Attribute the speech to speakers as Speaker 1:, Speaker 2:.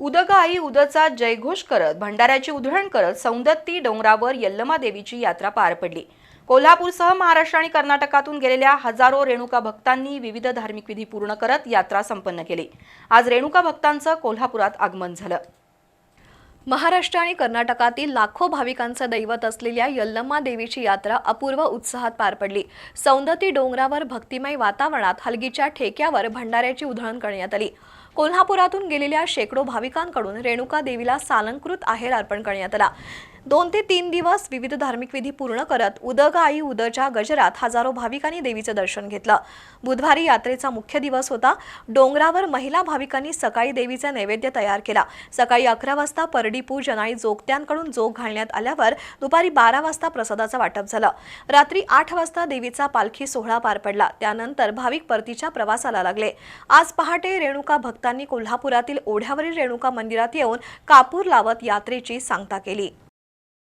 Speaker 1: उदग आई उदचा जयघोष करत भंडाऱ्याची उधळण करत सौंदत्ती डोंगरावर यल्लमा देवीची यात्रा पार पडली. कोल्हापूरसह महाराष्ट्र आणि कर्नाटकातून गेलेल्या हजारो रेणुका भक्तांनी विविध धार्मिक विधी पूर्ण करत यात्रा संपन्न केली. आज रेणुका भक्तांचं कोल्हापुरात आगमन झालं.
Speaker 2: महाराष्ट्र आणि कर्नाटकातील लाखो भाविकांचं दैवत असलेल्या यल्लम्मा देवीची यात्रा अपूर्व उत्साहात पार पडली. सौंदती डोंगरावर भक्तिमय वातावरणात हलगीच्या ठेक्यावर भंडाऱ्याची उधळण करण्यात आली. कोल्हापुरातून गेलेल्या शेकडो भाविकांकडून रेणुका देवीला सालंकृत आहेर अर्पण करण्यात आला. दोन ते तीन दिवस विविध धार्मिक विधी पूर्ण करत उदग आई उदच्या गजरात हजारो भाविकांनी देवीचं दर्शन घेतलं. बुधवारी यात्रेचा मुख्य दिवस होता. डोंगरावर महिला भाविकांनी सकाळी देवीचा नैवेद्य तयार केला. सकाळी अकरा वाजता परडी पूजन आणि जोगत्यांकडून जोग घालण्यात आल्यावर दुपारी बारा वाजता प्रसादाचं वाटप झालं. रात्री आठ वाजता देवीचा पालखी सोहळा पार पडला. त्यानंतर भाविक परतीच्या प्रवासाला लागले. आज पहाटे रेणुका भक्त भक्तांनी कोल्हापुरातील ओढ्यावरील रेणुका मंदिरात येऊन कापूर लावत यात्रेची सांगता केली.